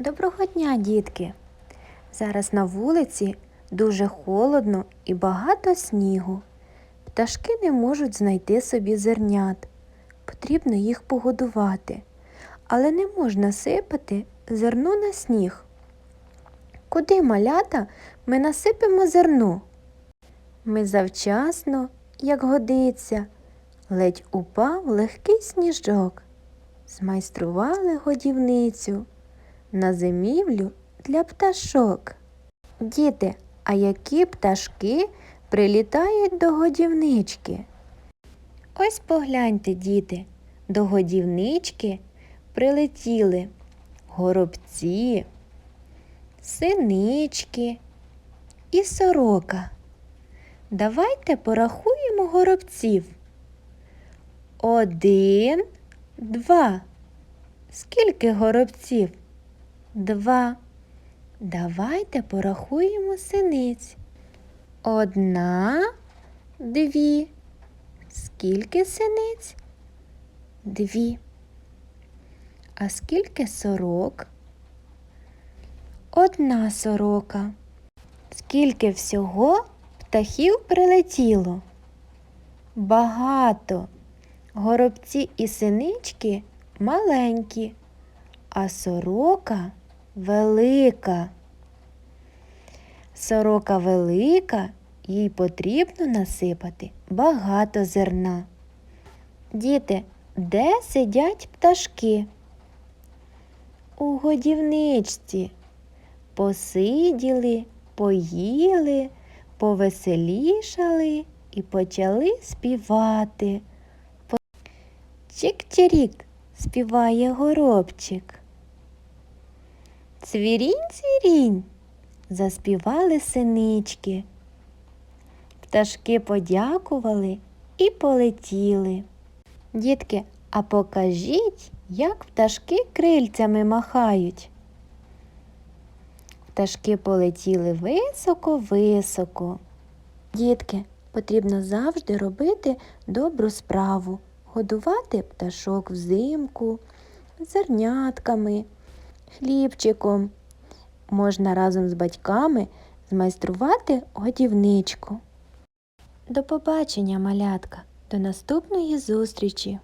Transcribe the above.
Доброго дня, дітки! Зараз на вулиці дуже холодно і багато снігу. Пташки не можуть знайти собі зернят. Потрібно їх погодувати, але не можна сипати зерно на сніг. Куди малята ми насипемо зерно? Ми завчасно, як годиться, ледь упав легкий сніжок. Змайстрували годівницю на зимівлю для пташок. Діти, а які пташки прилітають до годівнички? Ось погляньте, діти, до годівнички прилетіли горобці, синички і сорока. Давайте порахуємо горобців. Один, два. Скільки горобців? Два. Давайте порахуємо синиць. Одна, дві. Скільки синиць? Дві. А скільки сорок? Одна сорока. Скільки всього птахів прилетіло? Багато. Горобці і синички маленькі, а сорока велика. Сорока велика, їй потрібно насипати багато зерна. Діти, де сидять пташки? У годівничці. Посиділи, поїли, повеселішали і почали співати. Чик-чирік співає горобчик. Цвірінь, цвірінь, заспівали синички. Пташки подякували і полетіли. Дітки, а покажіть, як пташки крильцями махають. Пташки полетіли високо-високо. Дітки, потрібно завжди робити добру справу, годувати пташок взимку, зернятками, хлібчиком. Можна разом з батьками змайструвати годівничку. До побачення, малятка, до наступної зустрічі!